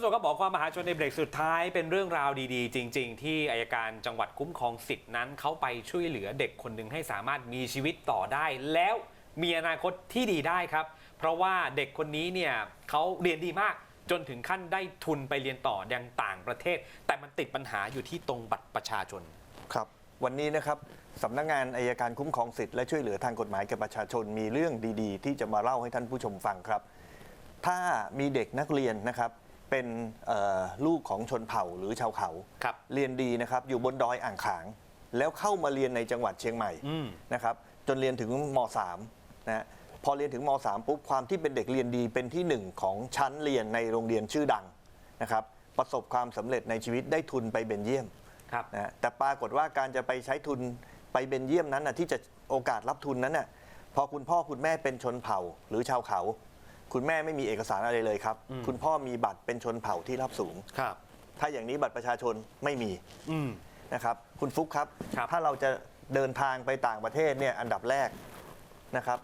ผู้ชมก็บอกความมหาชนในเบรกสุดท้ายเป็นเรื่องราวดีๆ จริง ๆ ที่อายการจังหวัดคุ้มครองสิทธินั้นเขาไปช่วยเหลือเด็กคนหนึ่งให้สามารถมีชีวิตต่อได้ แล้วมีอนาคตที่ดีได้ครับ เพราะว่าเด็กคนนี้เนี่ยเขาเรียนดีมากจนถึงขั้นได้ทุนไปเรียนต่อยังต่างประเทศ แต่มันติดปัญหาอยู่ที่ตรงบัตรประชาชน ครับ วันนี้นะครับสำนักงานอายการคุ้มครองสิทธิ์และช่วยเหลือทางกฎหมายแก่ประชาชนมีเรื่องดีๆ ที่จะมาเล่าให้ท่านผู้ชมฟังครับ ถ้ามีเด็กนักเรียนนะครับ เป็นเอ่อลูกของชนเผ่าหรือชาวเขาครับเรียนดีนะครับอยู่บนดอยอ่างขาง แล้วเข้ามาเรียนในจังหวัดเชียงใหม่อืมนะครับจนเรียนถึงม .3 นะฮะพอเรียนถึงม .3 ปุ๊บความที่เป็นเด็กเรียนดีเป็นที่หนึ่งของชั้นเรียนในโรงเรียนชื่อดังนะครับประสบความสำเร็จในชีวิตได้ทุนไปเบนเยียมครับนะฮะแต่ปรากฏว่าการจะไปใช้ทุนไปเบนเยียมนั้นนะที่จะโอกาสรับทุนนั้นน่ะพอคุณพ่อคุณแม่เป็นชนเผ่าหรือชาวเขา คุณแม่ไม่มีเอกสารอะไรเลยครับอืมคุณพ่อมีบัตรเป็นชนเผ่าที่รับสูง ครับ ถ้าอย่างนี้บัตรประชาชนไม่มีอืม นะครับ คุณฟุกครับ ครับ ถ้าเราจะเดินทางไปต่างประเทศเนี่ยอันดับแรกนะครับ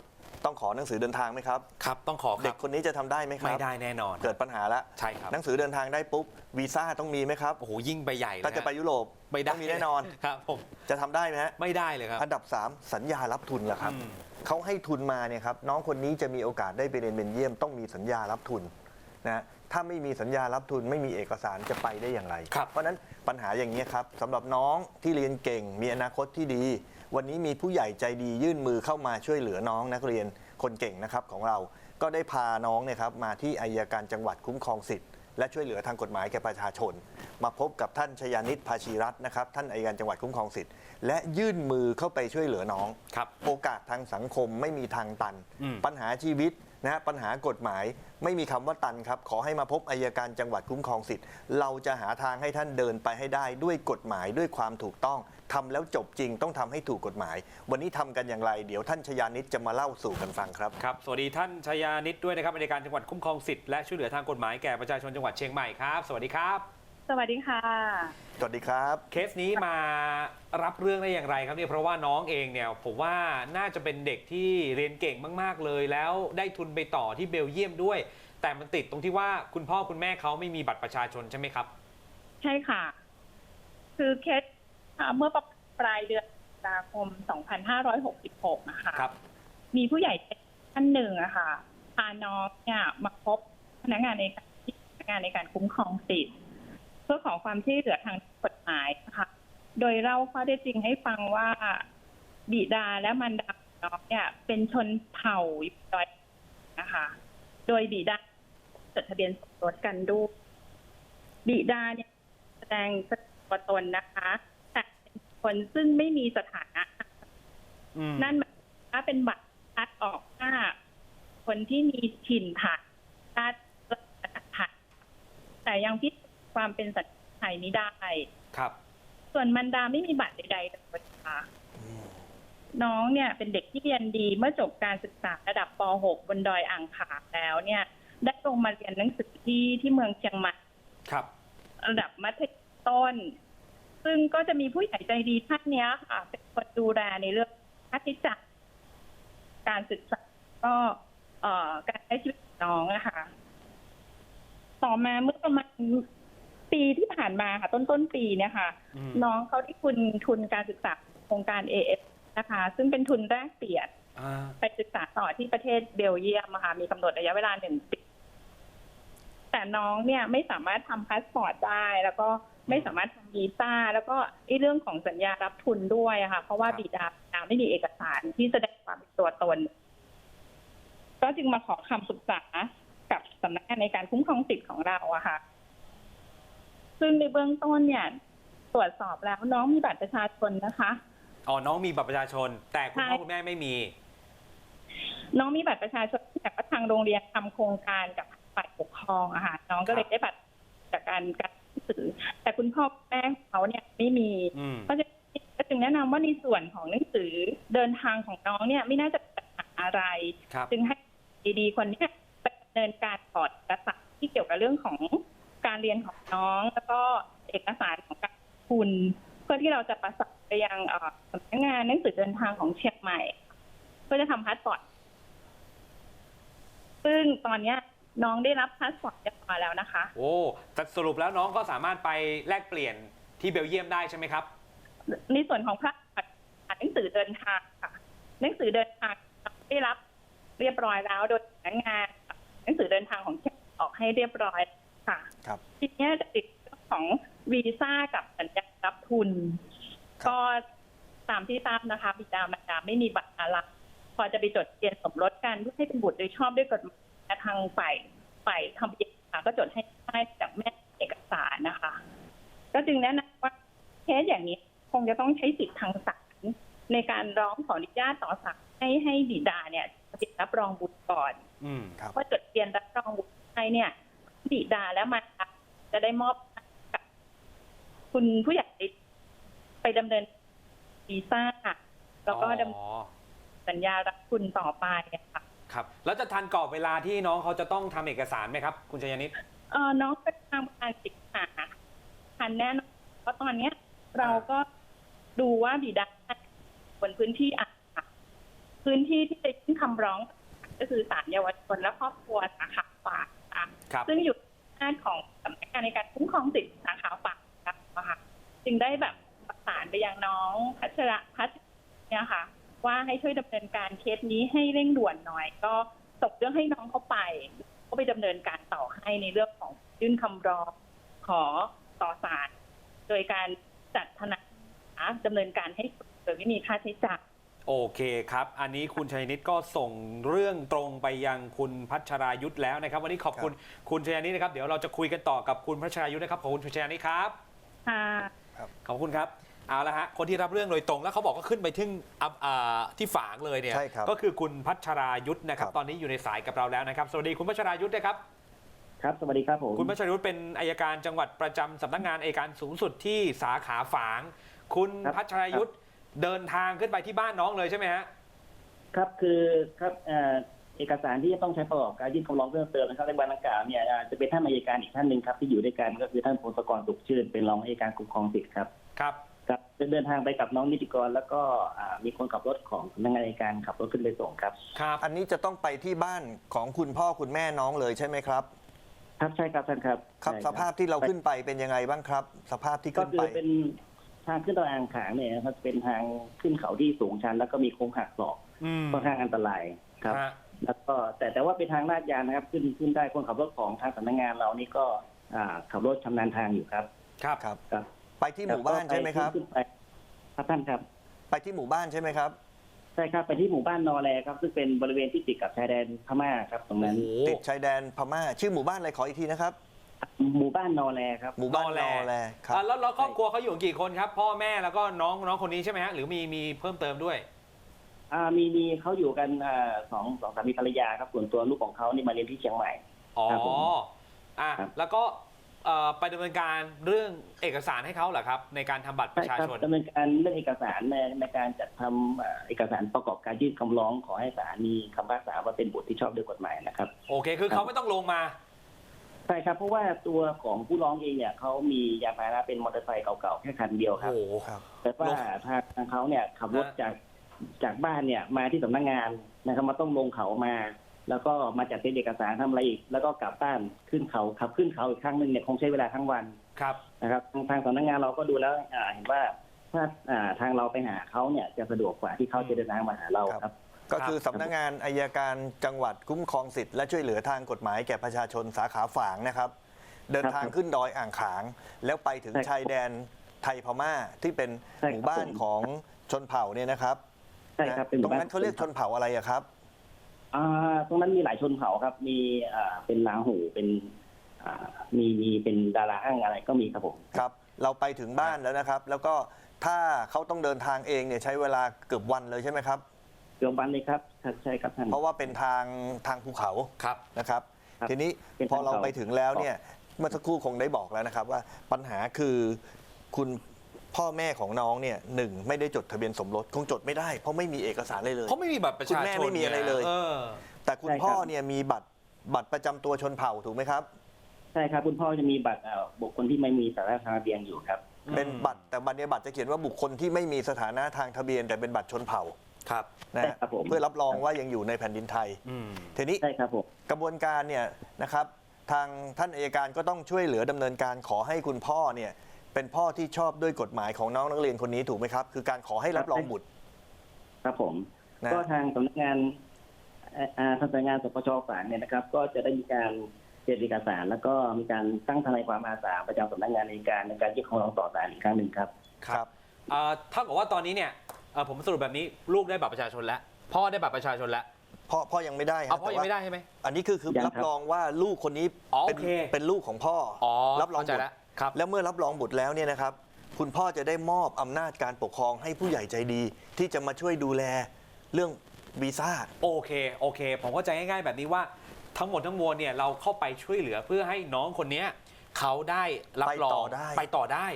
ต้องขอหนังสือเดินทางไหมครับ ครับต้องขอคเด็รักบคนนี้จะทำได้ไหมครับ ไม่ได้แน่นอน เกิดปัญหาแล้วใช่ครับ หนังสือเดินทางได้ปุ๊บวีซ่าต้องมีไหมครับ โอ้โหยิ่งไปใหญ่เลยถ้าจะไปยุโรปไม่ได้ต้องมีแน่นอน ครับผมจะทำได้ไหมฮะ ไม่ได้เลยครับ อันดับ 3 สัญญารับทุนล่ะครับ อืม เขาให้ทุนมาเนี่ยครับน้องคนนี้จะมีโอกาสได้ไปเรียนเบนเยียม ต้องมีสัญญารับทุนนะถ้าไม่มีสัญญารับทุนไม่มีเอกสารจะไปได้อย่างไรครับเพราะฉะนั้นปัญหาอย่างนี้ยครับสำหรับน้องที่เรียนเก่ง มีอนาคตที่ดี วันนี้มีผู้ใหญ่ใจดียื่นมือเข้ามาช่วยเหลือน้องนักเรียนคนเก่งนะครับของเราก็ได้พาน้องเนี่ยครับมาที่อายการจังหวัดคุ้มครองสิทธิ์ และช่วยเหลือทางกฎหมายแก่ประชาชน มาพบกับท่านชยานิตภาชีรัตน์นะครับท่านอายการจังหวัดคุ้มครองสิทธิ์และยื่นมือเข้าไปช่วยเหลือน้อง ครับโอกาสทางสังคมไม่มีทางตัน อืม ปัญหาชีวิต นะฮะปัญหากฎหมายไม่มีคำว่าตันครับ ขอให้มาพบอายการจังหวัดคุ้มครองสิทธิ์ เราจะหาทางให้ท่านเดินไปให้ได้ด้วยกฎหมายด้วยความถูกต้องทำแล้วจบจริงต้องทำให้ถูกกฎหมาย วันนี้ทำกันอย่างไร เดี๋ยวท่านชยานิตจะมาเล่าสู่กันฟังครับ ครับ สวัสดีท่านชยานิตด้วยนะครับอายการจังหวัดคุ้มครองสิทธิ์และช่วยเหลือทางกฎหมายแก่ประชาชนจังหวัดเชียงใหม่ครับ สวัสดีครับ สวัสดีค่ะ สวัสดีครับ เคสนี้มารับเรื่องได้อย่างไรครับเนี่ยเพราะว่าน้องเองเนี่ยผมว่าน่าจะเป็นเด็กที่เรียนเก่งมาก ๆ เลย แล้วได้ทุนไปต่อที่เบลเยียมด้วย แต่มันติดตรงที่ว่าคุณพ่อคุณแม่เขาไม่มีบัตรประชาชนใช่ไหมครับ ใช่ค่ะ คือเคสอ่าเมื่อปลายเดือนตุลาคม 2566 นะคะครับ มีผู้ใหญ่ท่านหนึ่งอะค่ะพาน้องเนี่ยมาพบพนักงานในการที่พนักงานในการคุ้มครองสิทธิ์ เพื่อขอความช่วยเหลือทางกฎหมายนะคะโดยเล่าข้อเท็จจริงให้ฟังว่าบิดาและมารดาของน้องเนี่ย เป็นชนเผ่าอยู่ดอยนะคะ โดยบิดาจดทะเบียนสมรสกันด้วยบิดาเนี่ยแสดงตัวตนนะคะ แต่เป็นคนซึ่งไม่มีสถานะอืมนั่นหมายความว่าเป็นบัตรคัดออกว่าคนที่มีถิ่นฐานชาติไทยแต่ยังพิสูจน์ ความเป็นสัญชาติไทยไม่ได้ ครับ ส่วนมันดาไม่มีบัตรใดๆเลยค่ะน้องเนี่ยเป็นเด็กที่เรียนดีเมื่อจบการศึกษาระดับป .6 บนดอยอ่างขางแล้วเนี่ย ได้ลงมาเรียนหนังสือที่ที่เมืองเชียงใหม่ครับ ระดับมัธยมต้น ซึ่งก็จะมีผู้ใหญ่ใจดีท่านเนี้ยค่ะเป็นคนดูแลในเรื่องค่าใช้จ่ายการศึกษาก็เอ่อการใช้ชีวิตของน้องอะค่ะต่อมาเมื่อประมาณ ปีที่ผ่านมาค่ะต้นต้นๆปีเนี่ยค่ะอืมน้องเขาได้ทุนทุนการศึกษาโครงการ AF นะคะ ซึ่งเป็นทุนแรกเปลี่ยนอ่าไปศึกษาต่อที่ประเทศเบลเยียมอะค่ะมีกำหนดระยะเวลาหนึ่งปี แต่น้องเนี่ยไม่สามารถทำพาสปอร์ตได้แล้วก็ไม่สามารถทำวีซ่าแล้วก็ไอ้เรื่องของสัญญารับทุนด้วยอะค่ะ เพราะว่าบิดาบิดาไม่มีเอกสารที่แสดงความเป็นตัวตน ก็จึงมาขอคำปรึกษากับสำนักงานในการคุ้มครองสิทธิ์ของเราอะค่ะ ซึ่งในเบื้องต้นเนี่ยตรวจสอบแล้วน้องมีบัตรประชาชนนะคะ อ๋อ น้องมีบัตรประชาชน แต่คุณพ่อใช่คุณแม่ไม่มี น้องมีบัตรประชาชนแต่ว่าทางโรงเรียนทำโครงการกับฝ่ายปกครองอะค่ะ น้องก็เลยได้บัตรจากการการหนังสือแต่คุณพ่อคุณแม่ของเขาเนี่ยไม่มีอืมก็จะก็จึงแนะนำว่าในส่วนของหนังสือเดินทางของน้องเนี่ยไม่น่าจะเป็นปัญหาอะไรครับจึงให้ดีๆคนเนี้ไปดำเนินการถอดเอกสารที่เกี่ยวกับเรื่องของ การเรียนของน้อง แล้วก็เอกสารของการทุน เพื่อที่เราจะประสานไปยังเอ่อสำนักงานหนังสือเดินทางของเชียงใหม่ เพื่อจะทำพาสปอร์ตซึ่งตอนเนี้ยน้องได้รับพาสปอร์ตเรียบร้อยแล้วนะคะ โอ้แต่สรุปแล้วน้องก็สามารถไปแลกเปลี่ยนที่เบลเยียมได้ใช่ไหมครับ ในส่วนของพระหนังสือเดินทางค่ะ หนังสือเดินทางได้รับเรียบร้อยแล้วโดยพนักงานหนังสือเดินทางของเชฟออกให้เรียบร้อย ค่ะ ครับ ทีเนี้ยจะติดเรื่องของวีซ่ากับสัญญารับทุน ครับ ก็ตามที่ทราบนะคะบิดามารดาไม่มีบัตรอะไรพอจะไปจดทะเบียนสมรสกันเพื่อให้เป็นบุตรโดยชอบด้วยกฎหมายและทางฝ่ายฝ่ายทำเบียนค่ะก็จดให้ได้จากแม่เอกสารนะคะ ก็จึงแนะนำว่าเคสอย่างนี้คงจะต้องใช้สิทธิ์ทางศาลในการร้องขออนุญาตต่อศาลให้ให้บิดาเนี่ยติดรับรองบุตรก่อน อืม ครับ ว่าจดทะเบียนรับรองบุตรให้เนี่ย บิดาและมารดาจะได้มอบกับคุณผู้ใหญ่ไปดำเนินวีซ่าแล้วก็ดำเนินอ๋อสัญญารับคุณต่อไปอะค่ะครับ แล้วจะทันกรอบเวลาที่น้องเขาจะต้องทำเอกสารไหมครับ คุณชยนิตเออน้องเป็นทางการศึกษาทันแน่นอนเพราะตอนเนี้ย เราก็ดูว่าบิดาบนพื้นที่อะพื้นที่ที่จะยื่นคำร้องก็คือศาลเยาวชนและครอบครัวสาขาฝากค่ะครับ ซึ่งอยู่หน้าจของสำนักงานในการคุ้มครองสิทธิสาขาฝากค่ะจึงได้แบบประสานไปยังน้องพัชระพัชเนี่ยค่ะ ว่าให้ช่วยดำเนินการเคสนี้ให้เร่งด่วนหน่อย ก็ส่งเรื่องให้น้องเขาไปก็ไปดำเนินการต่อให้ในเรื่องของยื่นคำร้องขอต่อศาลโดยการจัดทนายดำเนินการให้โดยไม่มีค่าใช้จ่าย โอเคครับ อันนี้คุณชัยนิตก็ส่งเรื่องตรงไปยังคุณพัชรายุทธแล้วนะครับ วันนี้ขอบคุณคุณชยนิตนะครับ เดี๋ยวเราจะคุยกันต่อกับคุณพัชรายุทธนะครับ ขอบคุณคุณชยนิตครับค่ะขอบคุณครับ เอาละฮะ คนที่รับเรื่องโดยตรงแล้วเขาบอกก็ขึ้นไปถึงอะอ่าที่ฝางเลยเนี่ยใช่ครับก็คือคุณพัชรายุทธนะครับครับ ตอนนี้อยู่ในสายกับเราแล้วนะครับ สวัสดีคุณพัชรายุทธนะครับ ครับ สวัสดีครับผม คุณพัชรยุทธเป็นอายการจังหวัดประจำสำนักงานอายการสูงสุดที่สาขาฝาง คุณครับพัชรยุทธ เดินทางขึ้นไปที่บ้านน้องเลยใช่ไหมฮะ ครับคือครับเอ่อเอกสารที่จะต้องใช้ประกอบการยื่นคำร้องเพิ่มเติมนะครับในวันดังกล่าวเนี่ยอ่าจะเป็นท่านอัยการอีกท่านหนึ่งครับที่อยู่ด้วยกันก็คือท่านพงศกรสุขชื่นเป็นรองอัยการคุ้มครองสิทธิ์ครับครับ ครับเดินทางไปกับน้องนิติกร แล้วก็อ่ามีคนขับรถของสำนักงานอัยการขับรถขึ้นไปส่งครับ ครับ อันนี้จะต้องไปที่บ้านของคุณพ่อคุณแม่น้องเลยใช่ไหมครับ ครับใช่ครับท่านครับครับ ใช่สภาพที่เราขึ้นไปเป็นยังไงบ้างครับ สภาพที่ก็ขึ้นคืไปอเป็น ทางขึ้นตะอ่างขางเนี่ยนะครับเป็นทางขึ้นเขาที่สูงชัน แล้วก็มีโค้งหักศอกอืมค่อนข้างอันตรายครับ ฮะแล้วก็แต่แต่ว่าเป็นทางลาดยางนะครับ ขึ้นขึ้นได้คนขับรถของทางสำนักงานเรานี่ก็อ่าขับรถชำนาญทางอยู่ครับครับครับ ครับไปที่หมู่บ้านใช่ไหมครับขึ้นไปครับท่านครับ ไปที่หมู่บ้านใช่ไหมครับ ใช่ครับไปที่หมู่บ้านนอแลครับ ซึ่งเป็นบริเวณที่ติดกับชายแดนพม่าครับตรงโอ้นั้น โหติดชายแดนพม่า ชื่อหมู่บ้านอะไรขออีกทีนะครับ หมู่บ้านนอแลครับ หมู่บ้านนอแลนอแลครับ อะแล้วแล้วครอบครัวเขาอยู่กี่คนครับ พ่อแม่แล้วก็น้องน้องคนนี้ใช่ไหมฮะหรือมีมีเพิ่มเติมด้วย อ่ามีมีเขาอยู่กันอ่าสองสองสามีภรรยาครับส่วนตัวลูกของเขานี่มาเรียนที่เชียงใหม่ อ๋อครับผมอะครับ แล้วก็เอ่อไปดำเนินการเรื่องเอกสารให้เขาเหรอครับ ในการทำบัตรปใช่ระชาครับชน ดำเนินการเรื่องเอกสารในในการจัดทำอ่าเอกสารประกอบการยื่นคำร้องขอให้ศาลมีคำพิพากษาว่าเป็นบุตรที่ชอบด้วยกฎหมายนะครับ โอเค คือเขาไม่ต้องลงมา ใช่ครับ เพราะว่าตัวของผู้ร้องเองเนี่ยเขามียานพาหนะเป็นมอเตอร์ไซค์เก่าๆแค่คันเดียวครับ โอ้โหครับ แต่ว่าลงทางทางเขาเนี่ยขับรถฮะจากจากบ้านเนี่ยมาที่สำนักงานนะครับมาต้องลงเขามา แล้วก็มาจัดเป็นเอกสารทำอะไรอีก แล้วก็กลับบ้านขึ้นเขาขับขึ้นเขาอีกครั้งหนึ่งเนี่ยคงใช้เวลาทั้งวันครับนะครับ ทางทางสำนักงานเราก็ดูแล้วอ่าเห็นว่าถ้าอ่าทางเราไปหาเขาเนี่ยจะสะดวกกว่าที่เขาจะเดินทางมาหาเราครับ ก็คือสำนักงานอายการจังหวัดคุ้มครองสิทธิ์และช่วยเหลือทางกฎหมายแก่ประชาชนสาขาฝางนะครับ เดินทางขึ้นดอยอ่างขาง แล้วไปถึงใช่ครับชายแดนไทยพม่าที่เป็นใช่ครับหมู่บ้านของชนเผ่าเนี่ยนะครับใช่ครับนะเป็นหตรมู่งบ้นั้นเขาเรียกชนเผ่าอะไรอะครับอ่าตรงนั้นมีหลายชนเผ่าครับ มีอ่าเป็นลาหูเป็นอ่ามีมีเป็นดาราอ้างอะไรก็มีครับผมครับ เราไปถึงบ้านแล้วนะครับ แล้วก็ถ้าเขาต้องเดินทางเองเนี่ยใช้เวลาเกือบวันเลยใช่ไหมครับ เกี่ยววันเลยครับครับใช่ครับท่าน เพราะว่าเป็นทางทางภูเขาครับ นะครับ ครับทีนี้เป็นพอเราทางเขาไปถึงแล้วเนี่ยเมื่อสักครู่คงได้บอกแล้วนะครับ ว่าปัญหาคือคุณพ่อแม่ของน้องเนี่ยหนึ่งไม่ได้จดทะเบียนสมรสคงจดไม่ได้ เพราะไม่มีเอกสารเลยเลย เขาไม่มีบัตรประชาชนคุณแม่ไม่มีอะไรเลยเออ แต่คุณใช่ครับ พ่อเนี่ยมีบัตรบัตรประจำตัวชนเผ่าถูกไหมครับ ใช่ครับ คุณพ่อจะมีบัตรอ่าบุคคลที่ไม่มีสาระทางทะเบียนอยู่ครับ อืม เป็นบัตรแต่บัตรเนี่ยบัตรจะเขียนว่าบุคคลที่ไม่มีสถานะทางทะเบียน แต่เป็นบัตรชนเผ่า ครับนะใช่ฮะครับผม เพื่อรับรองว่ายังอยู่ในแผ่นดินไทย อืม ทีนี้ใช่ครับผม กระบวนการเนี่ยนะครับ ทางท่านอัยการก็ต้องช่วยเหลือดำเนินการขอให้คุณพ่อเนี่ยเป็นพ่อที่ชอบด้วยกฎหมายของน้องนักเรียนคนนี้ถูกไหมครับ คือการขอให้รับรองบุตร ครับผม นะ ก็ทางสำนักงานเอ่ออ่าทางสำนักงานสปชฝางเนี่ยนะครับ ก็จะได้มีการเจรเอกสาร แล้วก็มีการตั้งทนายความอาสาประจำสำนักงานในการในการยื่นคำร้องต่อศาลอีกครั้งหนึ่งครับ ครับ เอ่อเท่ากับว่าตอนนี้เนี่ย เอ่อผมสรุปแบบนี้ลูกได้บัตรประชาชนแล้วพ่อได้บัตรประชาชนแล้วพ่อพ่อยังไม่ได้คเอารับพ่อยังไม่ได้ใช่ไหม อันนี้คือคือยังครับ รับรองว่าลูกคนนี้อ๋อเป็นโอเค เป็นลูกของพ่อออ๋อรับรองเข้าใจบุตแล้วรครับ แล้วเมื่อรับรองบุตรแล้วเนี่ยนะครับ คุณพ่อจะได้มอบอำนาจการปกครองให้ผู้ใหญ่ใจดี ที่จะมาช่วยดูแลเรื่องวีซ่า โอเค โอเค ผมเข้าใจง่ายๆ แบบนี้ว่าทั้งหมดทั้งมวลเนี่ยเราเข้าไปช่วยเหลือเพื่อให้น้องคนเนี้ยเขาได้รับรองไปต่อได้ ไปต่อได้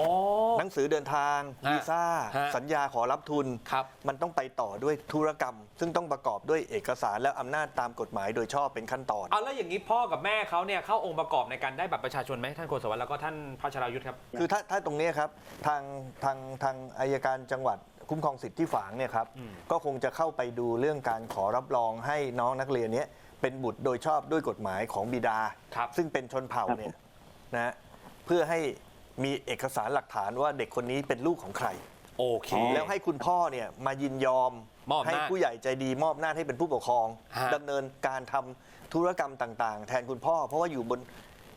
อ๋อ หนังสือเดินทางฮะวีซ่าฮะสัญญาขอรับทุน ครับมันต้องไปต่อด้วยธุรกรรม ซึ่งต้องประกอบด้วยเอกสารและอำนาจตามกฎหมายโดยชอบเป็นขั้นตอน เอาแล้วอย่างนี้พ่อกับแม่เขาเนี่ยเข้าองค์ประกอบในการได้บัตรประชาชนไหมท่านโฆษวัตแล้วก็ท่านพระชรายุทธครับ คือถ้าถ้าตรงเนี้ยครับทางทางทางอายการจังหวัดคุ้มครองสิทธิ์ที่ฝางเนี่ยครับอืมก็คงจะเข้าไปดูเรื่องการขอรับรองให้น้องนักเรียนเนี้ยเป็นบุตรโดยชอบด้วยกฎหมายของบิดา ครับ ซึ่งเป็นชนเผ่าเนี่ยนะฮะเพื่อให้ มีเอกสารหลักฐานว่าเด็กคนนี้เป็นลูกของใคร โอเค แล้วให้คุณพ่อเนี่ยมายินยอมมอบอำนาจให้ผู้ใหญ่ใจดีมอบหน้าจให้เป็นผู้ปกครองฮะ ดำเนินการทำธุรกรรมต่างๆ แทนคุณพ่อ เพราะว่าอยู่บน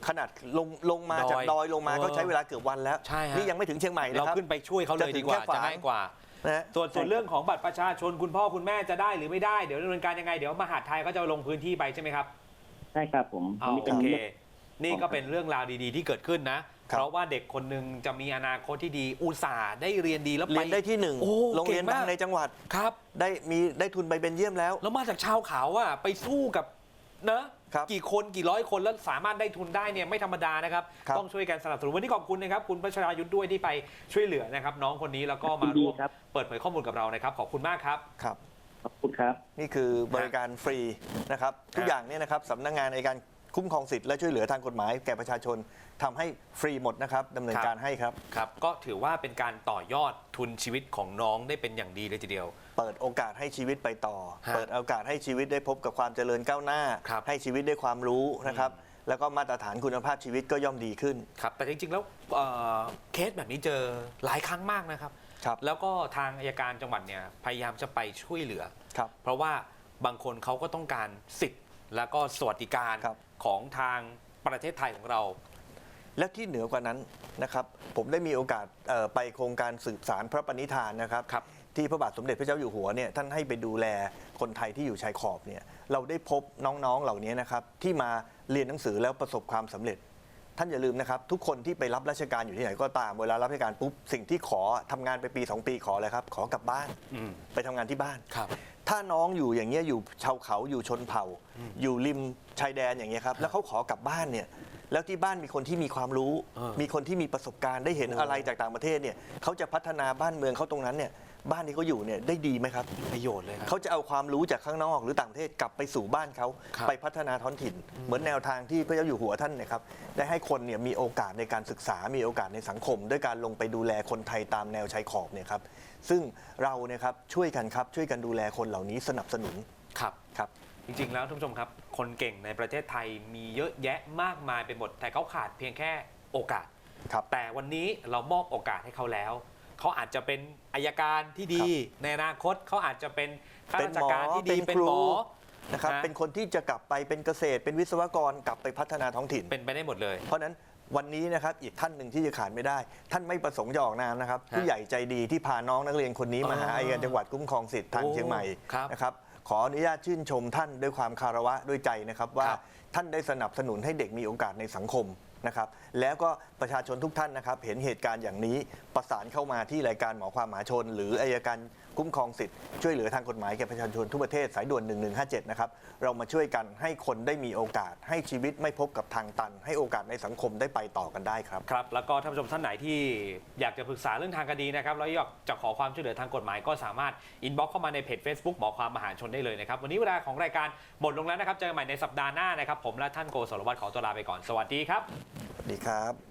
ขนาดลงลงมาจากดอยลงมาก็ใช้เวลาเกือบวันแล้วใช่ฮะนี่ยังไม่ถึงเชียงใหม่นะเราครับ ขึ้นไปช่วยเขาเลยจะถึดีงกว่าแค่ฝาง จะง่ายกว่า นะฮะ ส่วนส่วนเรื่องของบัตรประชาชนคุณพ่อคุณแม่จะได้หรือไม่ได้เดี๋ยวดำเนินการยังไงเดี๋ยวมหาดไทยก็จะลงพื้นที่ไปใช่ไหมครับ ใช่ครับผมเอานี่โอเป็นเคเรื่อง นี่ก็เป็นเรื่องราวดีๆที่เกิดขึ้นนะครับ เพราะว่าเด็กคนหนึ่งจะมีอนาคตที่ดีอุตส่าห์ได้เรียนดีแล้วไปเรียนได้ที่หนึ่งโอ้โรงเรียนเก่งดัมาก งในจังหวัด ครับ ได้มีได้ทุนไปเป็นเยี่ยมแล้ว แล้วมาจากชาวเขาอะไปสู้กับนะครับกี่คนกี่ร้อยคนแล้วสามารถได้ทุนได้เนี่ยไม่ธรรมดานะครับ ครับ ต้องช่วยกันสนับสนุนวันนี้ขอบคุณนะครับคุณพัชรายุทธ์ด้วยที่ไปช่วยเหลือนะครับ น้องคนนี้แล้วก็มาร่วมครับ เปิดเผยข้อมูลกับเรานะครับ ขอบคุณมากครับ ครับ ขอบคุณครับ นี่คือบริการฟรีนะครับ ทุกอย่างเนี่ยนะครับสำนักงานในการ คุ้มครองสิทธิ์และช่วยเหลือทางกฎหมายแก่ประชาชนทำให้ฟรีหมดนะครับดำเนินการให้ครับ ครับ ก็ถือว่าเป็นการต่อยอดทุนชีวิตของน้องได้เป็นอย่างดีเลยทีเดียว เปิดโอกาสให้ชีวิตไปต่อ ฮะเปิดโอกาสให้ชีวิตได้พบกับความเจริญก้าวหน้า ครับ ให้ชีวิตได้ความรู้นะครับ แล้วก็มาตรฐานคุณภาพชีวิตก็ย่อมดีขึ้น ครับ แต่จริง ๆ แล้วเอ่อเคสแบบนี้เจอหลายครั้งมากนะครับ ครับ แล้วก็ทางอายการจังหวัดเนี่ยพยายามจะไปช่วยเหลือ ครับ เพราะว่าบางคนเขาก็ต้องการสิทธิ์ แล้วก็สวัสดิการ ครับ ของทางประเทศไทยของเรา และที่เหนือกว่านั้นนะครับ ผมได้มีโอกาสเอ่อไปโครงการสืบสารพระปณิธานนะครับครับที่พระบาทสมเด็จพระเจ้าอยู่หัวเนี่ยท่านให้ไปดูแลคนไทยที่อยู่ชายขอบเนี่ยเราได้พบน้องๆเหล่านี้นะครับที่มาเรียนหนังสือแล้วประสบความสำเร็จ ท่านอย่าลืมนะครับ ทุกคนที่ไปรับราชการอยู่ที่ไหนก็ตามเวลารับราชการปุ๊บสิ่งที่ขอทำงานไปปี 2 ปีขออะไรครับ ขอกลับบ้านอืมไปทำงานที่บ้าน ครับ ถ้าน้องอยู่อย่างเงี้ยอยู่ชาวเขาอยู่ชนเผ่า อยู่ริมชายแดนอย่างเงี้ยครับ แล้วเขาขอกลับบ้านเนี่ยแล้วที่บ้านมีคนที่มีความรู้ เออมีคนที่มีประสบการณ์ได้เห็นโอ้อะไรจากต่างประเทศเนี่ยเขาจะพัฒนาบ้านเมืองเขาตรงนั้นเนี่ย บ้านที่เขาอยู่เนี่ยได้ดีไหมครับ ประโยชน์เลยครับ เขาจะเอาความรู้จากข้างนอกหรือต่างประเทศกลับไปสู่บ้านเขาครับ ไปพัฒนาท้องถิ่น เหมือนแนวทางที่พระเจ้าอยู่หัวท่านเนะครับได้ให้คนเนี่ยมีโอกาสในการศึกษา มีโอกาสในสังคม ด้วยการลงไปดูแลคนไทยตามแนวชายขอบเนี่ยครับซึ่งเราเนี่ยครับช่วยกันครับช่วยกันดูแลคนเหล่านี้สนับสนุนครับ ครับ จริงๆ แล้วท่านผู้ชมครับ คนเก่งในประเทศไทยมีเยอะแยะมากมายไปหมด แต่เขาขาดเพียงแค่โอกาส ครับ แต่วันนี้เรามอบโอกาสให้เขาแล้ว เขาอาจจะเป็นอายการที่ดี ในอนาคตเขาอาจจะเป็นข้าราชการที่ดีเป็เป็นนหหมมออนะครับนะเป็นคนที่จะกลับไปเป็นเกษตร เป็นวิศวกรกลับไปพัฒนาท้องถิ่นเป็นไปได้หมดเลย เพราะฉะนั้นวันนี้นะครับอีกท่านหนึ่งที่จะขาดไม่ได้ ท่านไม่ประสงค์จะออกนามนะครับฮะผู้ใหญ่ใจดีที่พาน้องนักเรียนคนนี้มาหาอ๋ออายการจังหวัดคุ้มครองสิทธิ์ทางโอ้เชียงใหม่ครับนะครับขออนุญาตชื่นชมท่านด้วยความคารวะด้วยใจนะครับว่าครับท่านได้สนับสนุนให้เด็กมีโอกาสในสังคม นะครับแล้วก็ประชาชนทุกท่านนะครับเห็นเหตุการณ์อย่างนี้ประสานเข้ามาที่รายการหมอความหมาชน หรืออายการ คุ้มครองสิทธิ์ช่วยเหลือทางกฎหมายแก่ประชาชนทั่วประเทศสายด่วน 1157 นะครับ เรามาช่วยกันให้คนได้มีโอกาส ให้ชีวิตไม่พบกับทางตัน ให้โอกาสในสังคมได้ไปต่อกันได้ครับ ครับ แล้วก็ท่านผู้ชมท่านไหนที่อยากจะปรึกษาเรื่องทางคดีนะครับแล้วอยากจะขอความช่วยเหลือทางกฎหมายก็สามารถอินบ็อกเข้ามาในเพจ Facebook หมอความมหาชนได้เลยนะครับวันนี้เวลาของรายการหมดลงแล้วนะครับเจอกันใหม่ในสัปดาห์หน้านะครับผมและท่านโกศลวัตรขอตัวลาไปก่อนสวัสดีครับสวัสดีครับ